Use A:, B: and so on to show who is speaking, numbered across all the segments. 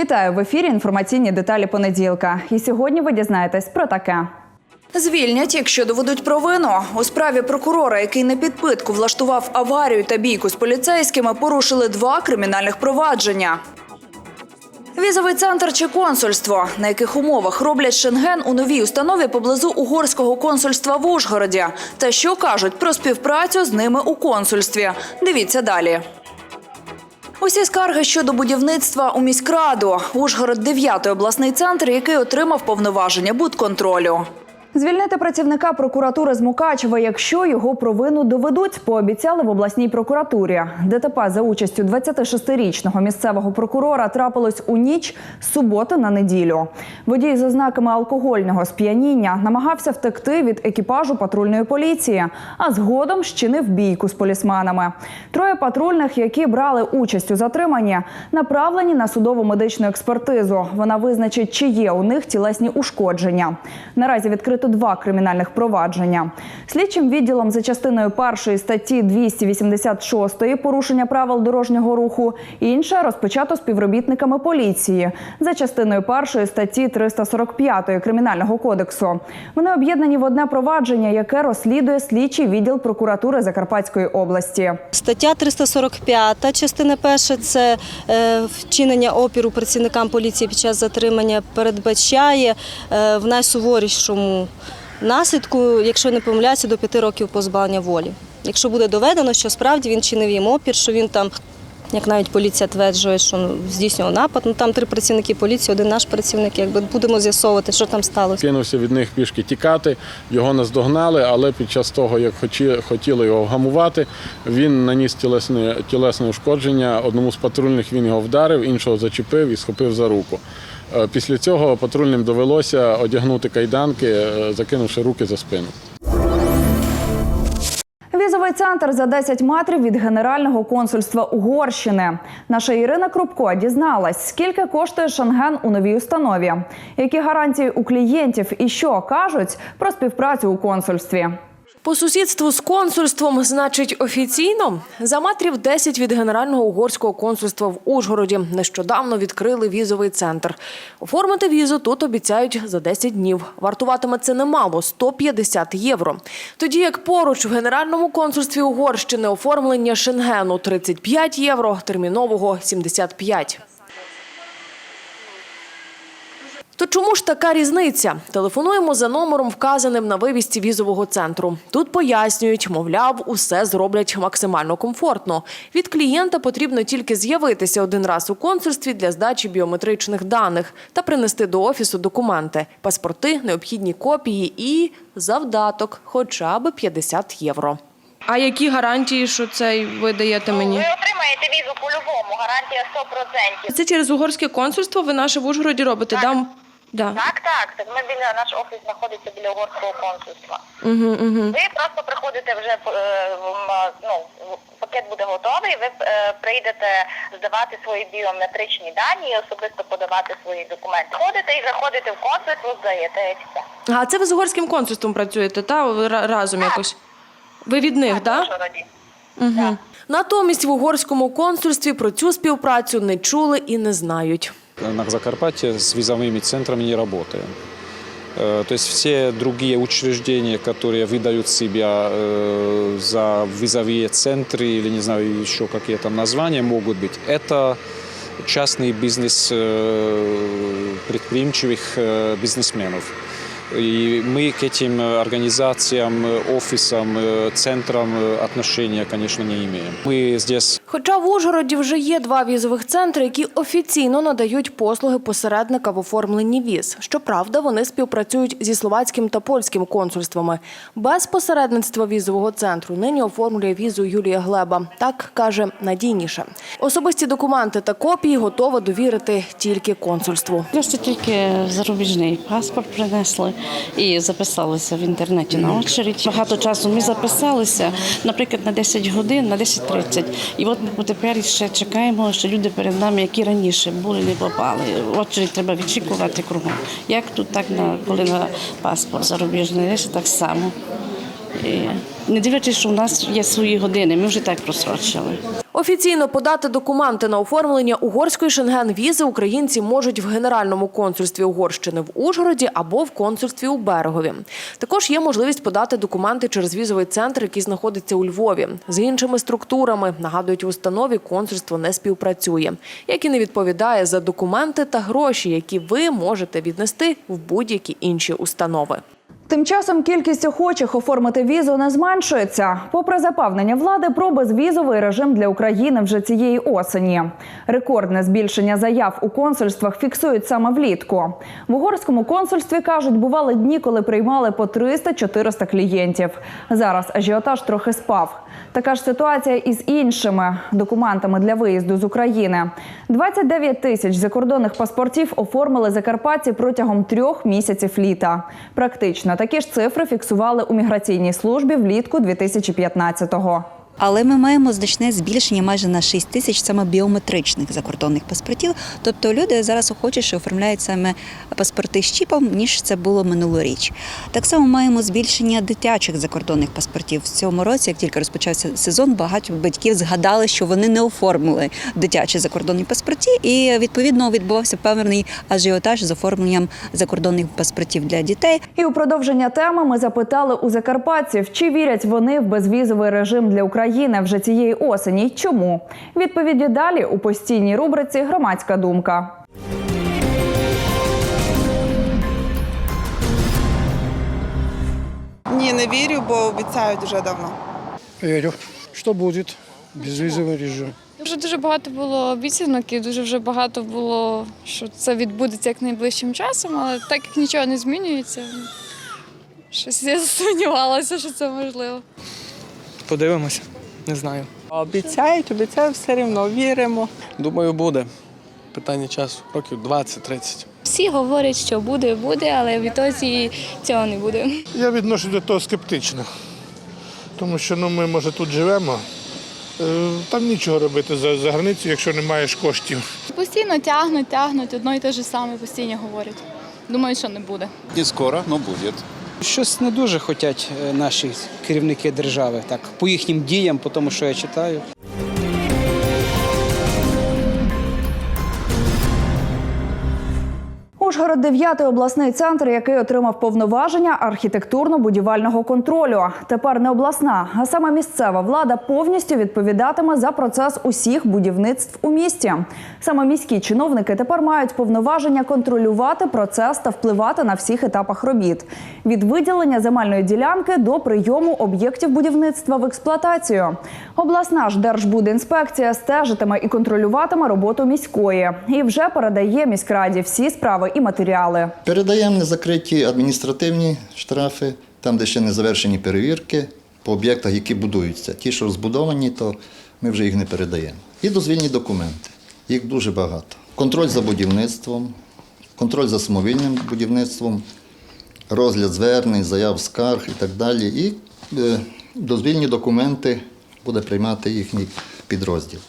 A: Вітаю в ефірі. Інформаційні деталі понеділка. І сьогодні ви дізнаєтесь про таке. Звільнять, якщо доведуть провину. У справі прокурора, який на підпитку влаштував аварію та бійку з поліцейськими, порушили два кримінальних провадження. Візовий центр чи консульство, на яких умовах роблять шенген у новій установі поблизу угорського консульства в Ужгороді, та що кажуть про співпрацю з ними у консульстві. Дивіться далі. Усі скарги щодо будівництва у міськраду. Ужгород – дев'ятий обласний центр, який отримав повноваження будконтролю. Звільнити працівника прокуратури з Мукачева, якщо його провину доведуть, пообіцяли в обласній прокуратурі. ДТП за участю 26-річного місцевого прокурора трапилось у ніч з суботи на неділю. Водій з ознаками алкогольного сп'яніння намагався втекти від екіпажу патрульної поліції, а згодом щинив бійку з полісменами. Троє патрульних, які брали участь у затриманні, направлені на судово медичну експертизу. Вона визначить, чи є у них тілесні ушкодження. Наразі відкрито два кримінальних провадження. Слідчим відділом за частиною першої статті 286 порушення правил дорожнього руху. Інше розпочато співробітниками поліції за частиною першої статті 345 кримінального кодексу. Вони об'єднані в одне провадження, яке розслідує слідчий відділ прокуратури Закарпатської області.
B: Стаття 345, частина перша це е, вчинення опіру працівникам поліції під час затримання передбачає е, в найсуворішому наслідку, якщо не помиляюся, до п'яти років позбавлення волі. Якщо буде доведено, що справді він чинив їм опір, що він там. Як навіть поліція тверджує, що здійснював напад, ну там три працівники поліції, один наш працівник. Якби будемо з'ясовувати, що там сталося.
C: Кинувся від них пішки тікати, його наздогнали, але під час того, як хотіли його вгамувати, він наніс тілесне, тілесне ушкодження. Одному з патрульних він його вдарив, іншого зачепив і схопив за руку. Е, Після цього патрульним довелося одягнути кайданки, е, закинувши руки за спину.
A: Візовий центр за 10 метрів від Генерального консульства Угорщини. Наша Ірина Крупко дізналась, скільки коштує шенген у новій установі, які гарантії у клієнтів і що кажуть про співпрацю у консульстві.
D: По сусідству з консульством, значить, офіційно за метрів 10 від Генерального угорського консульства в Ужгороді нещодавно відкрили візовий центр. Оформити візу тут обіцяють за 10 днів. Вартуватиме це немало 150 євро. Тоді як поруч в Генеральному консульстві Угорщини оформлення шенгену 35 євро, термінового 75. То чому ж така різниця? Телефонуємо за номером, вказаним на вивісці візового центру. Тут пояснюють, мовляв, усе зроблять максимально комфортно. Від клієнта потрібно тільки з'явитися один раз у консульстві для здачі біометричних даних та принести до офісу документи, паспорти, необхідні копії і завдаток, хоча б 50 євро.
E: А які гарантії, що це ви даєте мені?
F: Ви отримаєте візу по-любому, гарантія 100%.
E: Це через угорське консульство ви наше в Ужгороді робите? Да? Да.
F: Так, так, так. Ми біля наш офіс знаходиться біля угорського консульства.
E: Угу, угу.
F: Ви просто приходите вже е, ну, пакет буде готовий. Ви е, прийдете здавати свої біометричні дані і особисто подавати свої документи. Ходите і заходите в консульство, здаєте і все.
E: А це ви з угорським консульством працюєте, та Ви ра- разом якось? Ви від них, так?
F: Ужгороді.
E: Угу.
D: Натомість в угорському консульстві про цю співпрацю не чули і не знають.
G: На Закарпатье с визовыми центрами не работаем. Э, То есть все другие учреждения, которые выдают себя э, за визовые центры или не знаю еще какие там названия могут быть, это частный бизнес э, предприимчивых бизнесменов. И мы к этим организациям, офисам, центрам отношения, конечно, не имеем. Мы здесь
D: Хоча в Ужгороді вже є два візових центри, які офіційно надають послуги посередника в оформленні віз. Щоправда, вони співпрацюють зі словацьким та польським консульствами. Без посередництва візового центру нині оформлює візу Юлія Глеба. Так каже надійніше. Особисті документи та копії готова довірити тільки консульству.
H: Просто тільки зарубіжний паспорт принесли і записалися в інтернеті на очередь. Багато часу ми записалися, наприклад, на 10 годин, на 10.30. І от тепер ще чекаємо, що люди перед нами, які раніше були, не попали. Очередь треба відчікувати кругом. Як тут, так на коли на паспорт зарубіжний, так само. Не дивлячись, що у нас є свої години, ми вже так просрочили.
D: Офіційно подати документи на оформлення угорської шенген-візи українці можуть в Генеральному консульстві Угорщини в Ужгороді або в консульстві у Берегові. Також є можливість подати документи через візовий центр, який знаходиться у Львові. З іншими структурами, нагадують в установі, консульство не співпрацює, як і не відповідає за документи та гроші, які ви можете віднести в будь-які інші установи.
A: Тим часом кількість охочих оформити візу не зменшується. Попри запевнення влади про безвізовий режим для України вже цієї осені. Рекордне збільшення заяв у консульствах фіксують саме влітку. В угорському консульстві кажуть, бували дні, коли приймали по 300-400 клієнтів. Зараз ажіотаж трохи спав. Така ж ситуація із іншими документами для виїзду з України. 29 тисяч закордонних паспортів оформили закарпатці протягом трьох місяців літа. Практично такі ж цифри фіксували у міграційній службі влітку 2015-го.
I: Але ми маємо значне збільшення майже на 6 тисяч саме біометричних закордонних паспортів. Тобто люди зараз охочіше оформляють саме паспорти з чіпом, ніж це було минулоріч. Так само маємо збільшення дитячих закордонних паспортів. В цьому році, як тільки розпочався сезон, багато батьків згадали, що вони не оформили дитячі закордонні паспорті, і відповідно відбувався певний ажіотаж з оформленням закордонних паспортів для дітей.
A: І у продовження теми ми запитали у закарпатців, чи вірять вони в безвізовий режим для України вже цієї осені. й Чому відповіді далі у постійній рубриці Громадська думка.
J: Ні, не вірю, бо обіцяють вже давно.
K: Верю, что будет безвизовый режим.
L: Вже дуже багато було обіцянок і дуже вже багато було, що це відбудеться як найближчим часом, але так як нічого не змінюється, щось я сумнівалася, що це можливо.
K: Подивимося, не знаю.
J: Обіцяють, обіцяють все рівно, віримо.
K: Думаю, буде. Питання часу, років 20-30.
L: Всі говорять, що буде, буде, але в ітозі цього не буде.
K: Я відношу до того скептично, тому що ну, ми, може, тут живемо. Е, Там нічого робити за, за границею, якщо не маєш коштів.
L: Постійно тягнуть, тягнуть, одно і те ж саме постійно говорять. Думаю, що не буде.
G: Не скоро, но будет.
K: Щось не дуже хочуть наші керівники держави, так, по їхнім діям, по тому, що я читаю.
A: Ужгород 9 обласний центр, який отримав повноваження архітектурно-будівельного контролю. Тепер не обласна, а саме місцева влада повністю відповідатиме за процес усіх будівництв у місті. Саме міські чиновники тепер мають повноваження контролювати процес та впливати на всіх етапах робіт від виділення земельної ділянки до прийому об'єктів будівництва в експлуатацію. Обласна ж держбудінспекція стежитиме і контролюватиме роботу міської і вже передає міськраді всі справи і матеріали.
M: Передаємо незакриті адміністративні штрафи, там, де ще не завершені перевірки по об'єктах, які будуються. Ті, що збудовані, то ми вже їх не передаємо. І дозвільні документи. Їх дуже багато. Контроль за будівництвом, контроль за самовільним будівництвом, розгляд звернень, заяв скарг і так далі. І е, дозвільні документи буде приймати їхній підрозділ.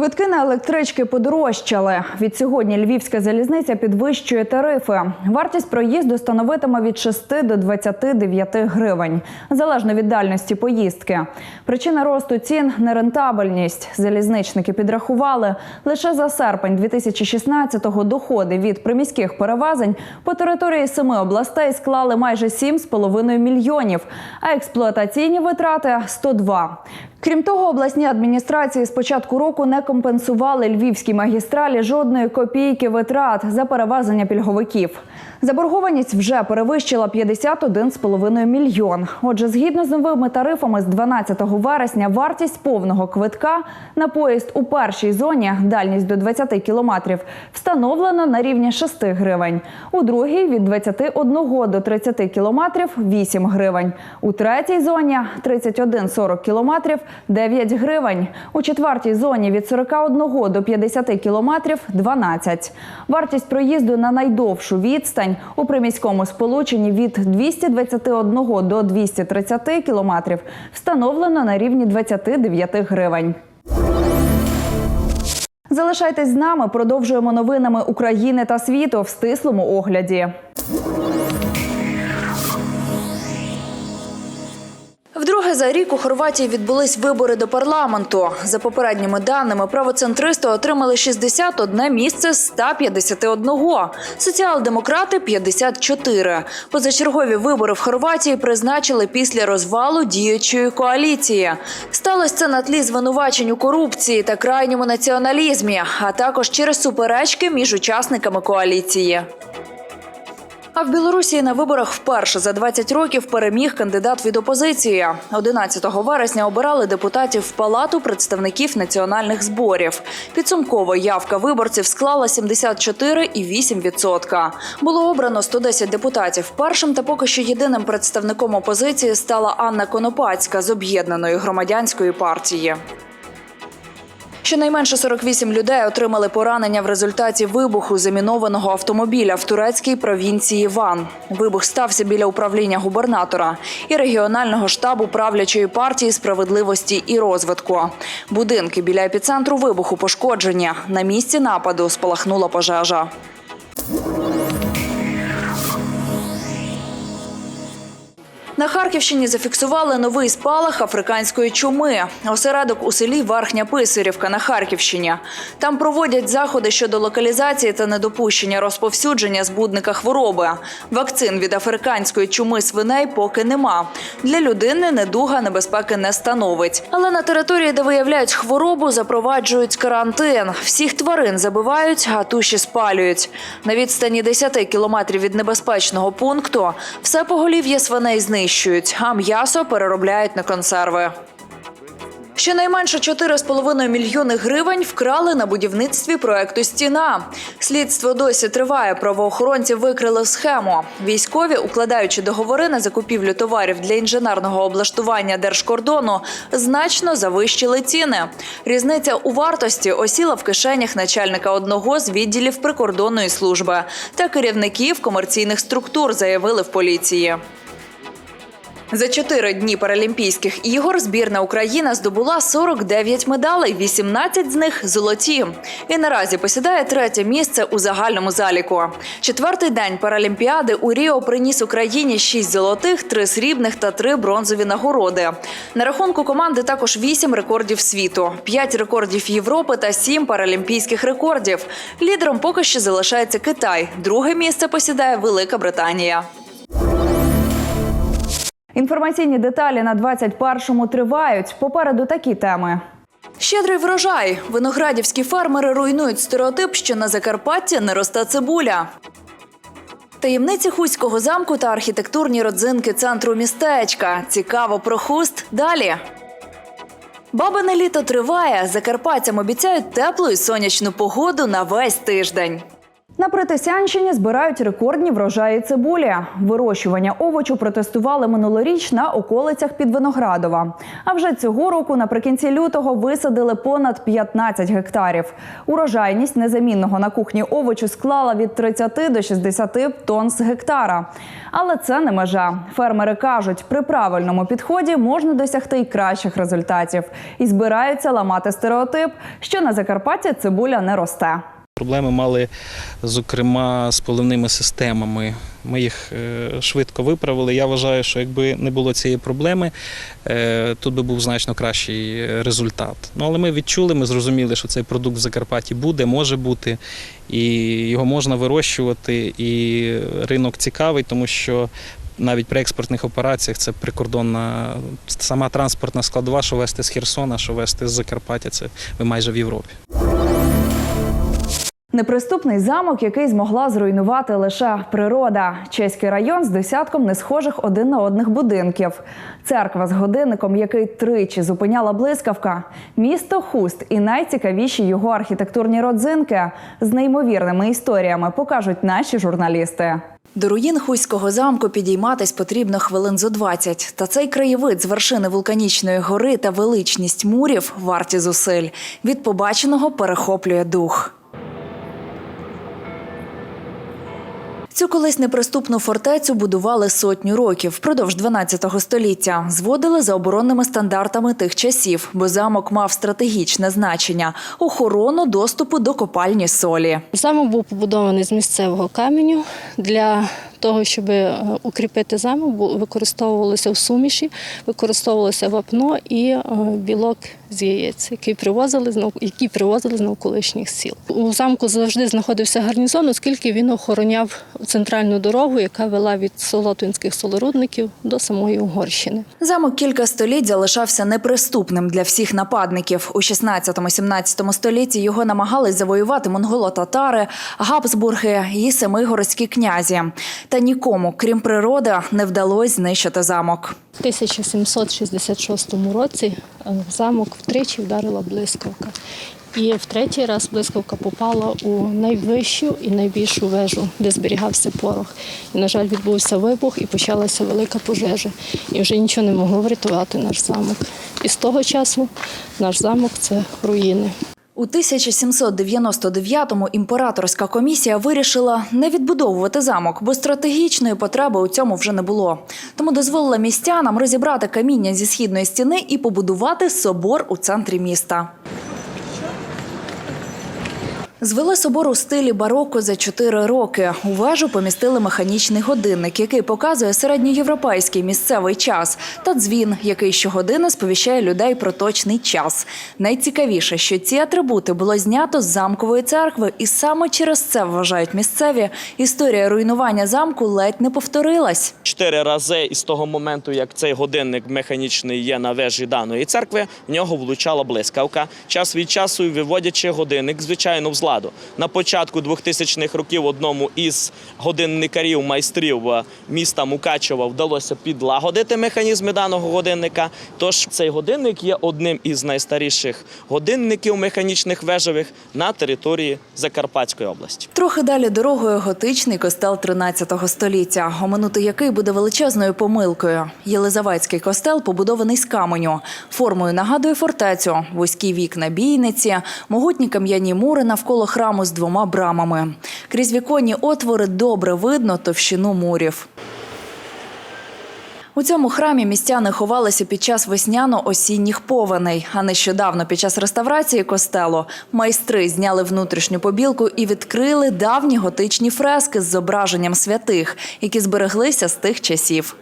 A: Квитки на електрички подорожчали. Від сьогодні Львівська залізниця підвищує тарифи. Вартість проїзду становитиме від 6 до 29 гривень, залежно від дальності поїздки. Причина росту цін нерентабельність. Залізничники підрахували лише за серпень 2016-го доходи від приміських перевезень по території семи областей склали майже 7,5 мільйонів, а експлуатаційні витрати 102. Крім того, обласні адміністрації з початку року не компенсували львівській магістралі жодної копійки витрат за перевезення пільговиків. Заборгованість вже перевищила 51,5 мільйон. Отже, згідно з новими тарифами з 12 вересня вартість повного квитка на поїзд у першій зоні дальність до 20 кілометрів встановлена на рівні 6 гривень. У другій від 21 до 30 кілометрів 8 гривень. У третій зоні 31-40 кілометрів 9 гривень. У четвертій зоні від 41 до 50 кілометрів 12. Вартість проїзду на найдовшу відстань у приміському сполученні від 221 до 230 кілометрів встановлено на рівні 29 гривень. Залишайтесь з нами. Продовжуємо новинами України та світу в стислому огляді. Вдруге за рік у Хорватії відбулись вибори до парламенту. За попередніми даними, правоцентристи отримали 61 місце з 151. Соціал-демократи – 54. Позачергові вибори в Хорватії призначили після розвалу діючої коаліції. Сталося це на тлі звинувачень у корупції та крайньому націоналізмі, а також через суперечки між учасниками коаліції. А в Білорусі на виборах вперше за 20 років переміг кандидат від опозиції. 11 вересня обирали депутатів в палату представників національних зборів. Підсумково явка виборців склала 74,8%. Було обрано 110 депутатів. Першим та поки що єдиним представником опозиції стала Анна Конопацька з об'єднаної громадянської партії. Щонайменше 48 людей отримали поранення в результаті вибуху замінованого автомобіля в турецькій провінції Ван. Вибух стався біля управління губернатора і регіонального штабу правлячої партії справедливості і розвитку. Будинки біля епіцентру вибуху пошкоджені. На місці нападу спалахнула пожежа. На Харківщині зафіксували новий спалах африканської чуми. Осередок у селі Верхня Писарівка на Харківщині. Там проводять заходи щодо локалізації та недопущення розповсюдження збудника хвороби. Вакцин від африканської чуми свиней поки нема. Для людини недуга небезпеки не становить. Але на території, де виявляють хворобу, запроваджують карантин. Всіх тварин забивають, а туші спалюють. На відстані 10 кілометрів від небезпечного пункту все поголів'я свиней знищують, а м'ясо переробляють на консерви. Щонайменше 4,5 мільйони гривень вкрали на будівництві проекту Стіна. Слідство досі триває. Правоохоронці викрили схему. Військові, укладаючи договори на закупівлю товарів для інженерного облаштування держкордону, значно завищили ціни. Різниця у вартості осіла в кишенях начальника одного з відділів прикордонної служби та керівників комерційних структур, заявили в поліції. За чотири дні Паралімпійських ігор збірна Україна здобула 49 медалей, 18 з них золоті. І наразі посідає третє місце у загальному заліку. Четвертий день Паралімпіади у Ріо приніс Україні 6 золотих, 3 срібних та 3 бронзові нагороди. На рахунку команди також 8 рекордів світу, 5 рекордів Європи та 7 паралімпійських рекордів. Лідером поки що залишається Китай. Друге місце посідає Велика Британія. Інформаційні деталі на 21-му тривають. Попереду такі теми. Щедрий врожай. Виноградівські фермери руйнують стереотип, що на Закарпатті не росте цибуля. Таємниці Хуського замку та архітектурні родзинки центру містечка. Цікаво про хуст далі. Бабине літо триває. Закарпатцям обіцяють теплу і сонячну погоду на весь тиждень. На Притисянщині збирають рекордні врожаї цибулі. Вирощування овочу протестували минулоріч на околицях під Виноградова. А вже цього року, наприкінці лютого, висадили понад 15 гектарів. Урожайність незамінного на кухні овочу склала від 30 до 60 тонн з гектара. Але це не межа. Фермери кажуть, при правильному підході можна досягти й кращих результатів і збираються ламати стереотип, що на Закарпатті цибуля не росте.
N: Проблеми мали, зокрема, з поливними системами. Ми їх е, швидко виправили. Я вважаю, що якби не було цієї проблеми, е, тут би був значно кращий результат. Ну, але ми відчули, ми зрозуміли, що цей продукт в Закарпатті буде, може бути, і його можна вирощувати. І ринок цікавий, тому що. Навіть при експортних операціях це прикордонна сама транспортна складова, що вести з Херсона, що вести з Закарпаття, це ви майже в Європі.
A: Неприступний замок, який змогла зруйнувати лише природа. Чеський район з десятком несхожих один на одних будинків. Церква з годинником, який тричі зупиняла блискавка. Місто Хуст і найцікавіші його архітектурні родзинки з неймовірними історіями покажуть наші журналісти. До руїн Хуського замку підійматись потрібно хвилин зо 20. Та цей краєвид з вершини вулканічної гори та величність мурів варті зусиль. Від побаченого перехоплює дух. Цю колись неприступну фортецю будували сотню років впродовж 12 століття. Зводили за оборонними стандартами тих часів, бо замок мав стратегічне значення охорону доступу до копальні солі.
B: Замок був побудований з місцевого каменю для того, щоб е, укріпити бу- використовувалося в суміші, використовувалося вапно і е, білок з яєць, який привозили які привозили з навколишніх сіл. У замку завжди знаходився гарнізон, оскільки він охороняв центральну дорогу, яка вела від солотвинських солорудників до самої Угорщини.
A: Замок кілька століть залишався неприступним для всіх нападників. У 16-17 столітті його намагались завоювати монголо-татари, габсбурги і семигородські князі. Та нікому, крім природи, не вдалося знищити замок.
B: В 1766 році е, в замок втричі вдарила блискавка. І в третій раз блискавка попала у найвищу і найбільшу вежу, де зберігався порох. І, на жаль, відбувся вибух і почалася велика пожежа. І вже нічого не могло врятувати наш замок. І з того часу наш замок це руїни.
A: У 1799-му імператорська комісія вирішила не відбудовувати замок, бо стратегічної потреби у цьому вже не було. Тому дозволила містянам розібрати каміння зі східної стіни і побудувати собор у центрі міста. Звели собор у стилі бароко за чотири роки. У вежу помістили механічний годинник, який показує середньоєвропейський місцевий час, та дзвін, який щогодини сповіщає людей про точний час. Найцікавіше, що ці атрибути було знято з замкової церкви, і саме через це вважають місцеві. Історія руйнування замку ледь не повторилась.
O: Чотири рази із того моменту, як цей годинник механічний є на вежі даної церкви, в нього влучала блискавка. Час від часу виводячи годинник, звичайно, з ладу. На початку 2000-х років одному із годинникарів майстрів е, міста Мукачева вдалося підлагодити механізми даного годинника. Тож цей годинник є одним із найстаріших годинників механічних вежових на території Закарпатської області.
A: Трохи далі дорогою готичний костел 13 століття, оминути який буде величезною помилкою. Єлизаветський костел побудований з каменю. Формою нагадує фортецю, вузькі вікна бійниці, могутні кам'яні мури навколо храму з двома брамами. Крізь віконні отвори добре видно товщину мурів. У цьому храмі містяни ховалися під час весняно-осінніх повеней. А нещодавно, під час реставрації костелу, майстри зняли внутрішню побілку і відкрили давні готичні фрески з зображенням святих, які збереглися з тих часів.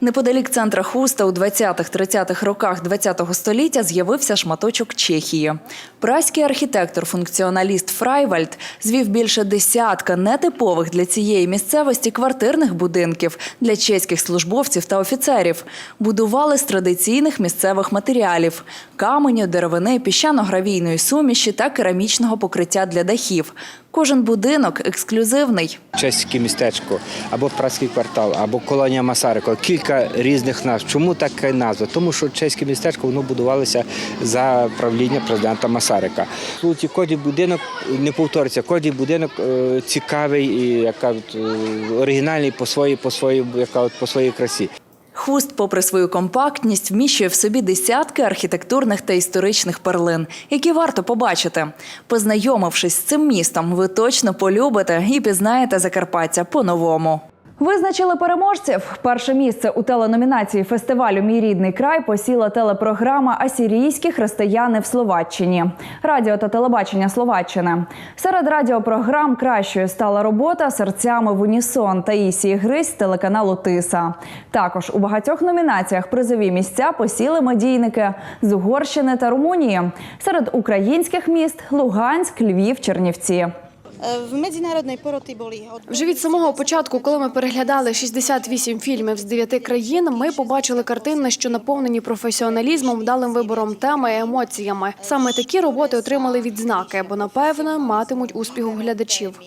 A: Неподалік центра Хуста у 20-30-х роках ХХ століття з'явився шматочок Чехії. Праський архітектор-функціоналіст Фрайвальд звів більше десятка нетипових для цієї місцевості квартирних будинків для чеських службовців та офіцерів. Будували з традиційних місцевих матеріалів – каменю, деревини, піщано-гравійної суміші та керамічного покриття для дахів. Кожен будинок ексклюзивний.
P: чеське містечко, або праський квартал, або колонія Масарика. Кілька різних назв. Чому така назва? Тому що чеське містечко воно будувалося за правління президента Масарика. Тут кожен будинок не повториться, кожен будинок е, цікавий і як кажуть, е, оригінальний по своїй, по своїй, як кажуть, по своїй красі.
A: Хуст, попри свою компактність, вміщує в собі десятки архітектурних та історичних перлин, які варто побачити. Познайомившись з цим містом, ви точно полюбите і пізнаєте Закарпаття по-новому. Визначили переможців. Перше місце у теленомінації фестивалю Мій рідний край посіла телепрограма Асірійські християни в Словаччині, радіо та телебачення Словаччини. Серед радіопрограм кращою стала робота серцями в Унісон Таїсії Грись з телеканалу Тиса. Також у багатьох номінаціях призові місця посіли медійники з Угорщини та Румунії. Серед українських міст Луганськ, Львів, Чернівці.
Q: В міжнародній пороті були
E: Вже від самого початку, коли ми переглядали 68 фільмів з 9 країн, ми побачили картини, що наповнені професіоналізмом, вдалим вибором теми і емоціями. Саме такі роботи отримали відзнаки, бо напевно матимуть успіх у глядачів.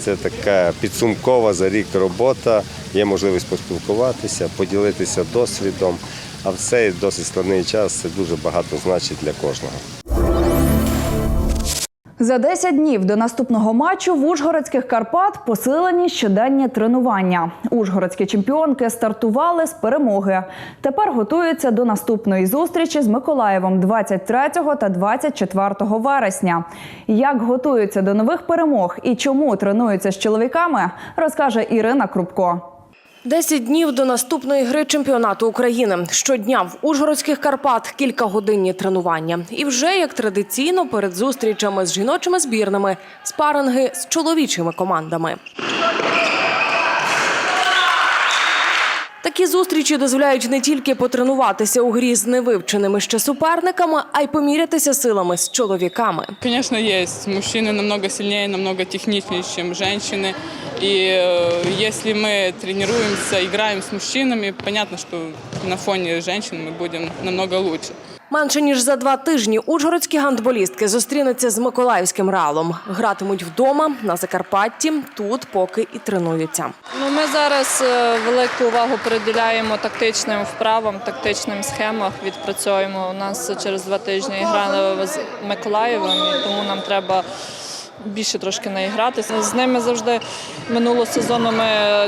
R: Це така підсумкова за рік робота. Є можливість поспілкуватися, поділитися досвідом. А в цей досить складний час це дуже багато значить для кожного.
A: За 10 днів до наступного матчу в Ужгородських Карпат посилені щоденні тренування. Ужгородські чемпіонки стартували з перемоги. Тепер готуються до наступної зустрічі з Миколаєвом 23 та 24 вересня. Як готуються до нових перемог і чому тренуються з чоловіками, розкаже Ірина Крупко.
D: Десять днів до наступної гри чемпіонату України. Щодня в Ужгородських Карпат кількагодинні тренування. І вже як традиційно перед зустрічами з жіночими збірними спаринги з чоловічими командами. Такі зустрічі дозволяють не тільки потренуватися у грі з невивченими ще суперниками, а й помірятися силами з чоловіками.
S: Конечно, есть. Мужчины намного сильнее, намного техничнее, чем женщины. И э, если мы тренируемся, играем с мужчинами, понятно, что на фоне женщин мы будем намного лучше.
D: Менше ніж за два тижні ужгородські гандболістки зустрінуться з миколаївським реалом. Гратимуть вдома на Закарпатті. Тут поки і тренуються.
T: Ну, ми зараз е, велику увагу приділяємо тактичним вправам, тактичним схемам. Відпрацьовуємо. У нас через два тижні грали з Миколаєвом, тому нам треба більше трошки наігратися. З ними завжди минулого сезону ми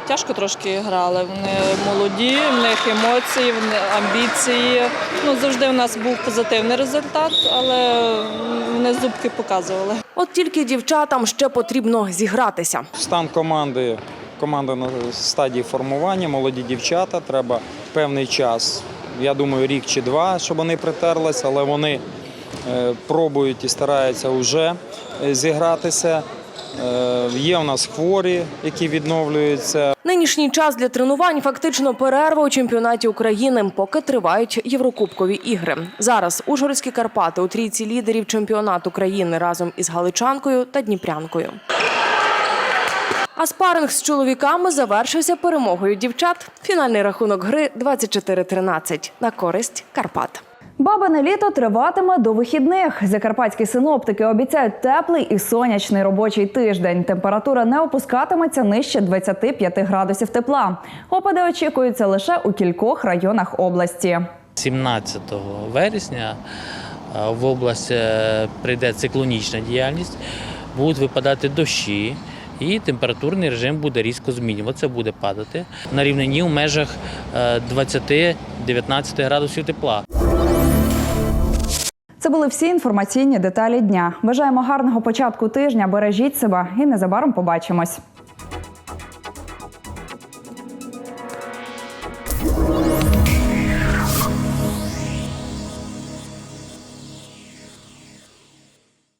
T: тяжко трошки грали. Вони молоді, в них емоції, в них амбіції. Ну завжди у нас був позитивний результат, але вони зубки показували.
D: От тільки дівчатам ще потрібно зігратися.
G: Стан команди. Команда на стадії формування, молоді дівчата. Треба певний час, я думаю, рік чи два, щоб вони притерлися, але вони пробують і стараються вже е, зігратися. Е, Є у нас хворі, які відновлюються.
D: Нинішній час для тренувань фактично перерва у чемпіонаті України, поки тривають Єврокубкові ігри. Зараз Ужгородські Карпати у трійці лідерів чемпіонату країни разом із Галичанкою та Дніпрянкою. А спаринг з чоловіками завершився перемогою дівчат. Фінальний рахунок гри 24-13 на користь Карпат.
A: Бабине літо триватиме до вихідних. Закарпатські синоптики обіцяють теплий і сонячний робочий тиждень. Температура не опускатиметься нижче 25 градусів тепла. Опади очікуються лише у кількох районах області.
U: 17 вересня е, в область е, прийде циклонічна діяльність, будуть випадати дощі. І температурний режим буде різко змінюватися, буде падати на рівнині в межах е, 20-19 градусів тепла.
A: Це були всі інформаційні деталі дня. Бажаємо гарного початку тижня. Бережіть себе і незабаром побачимось.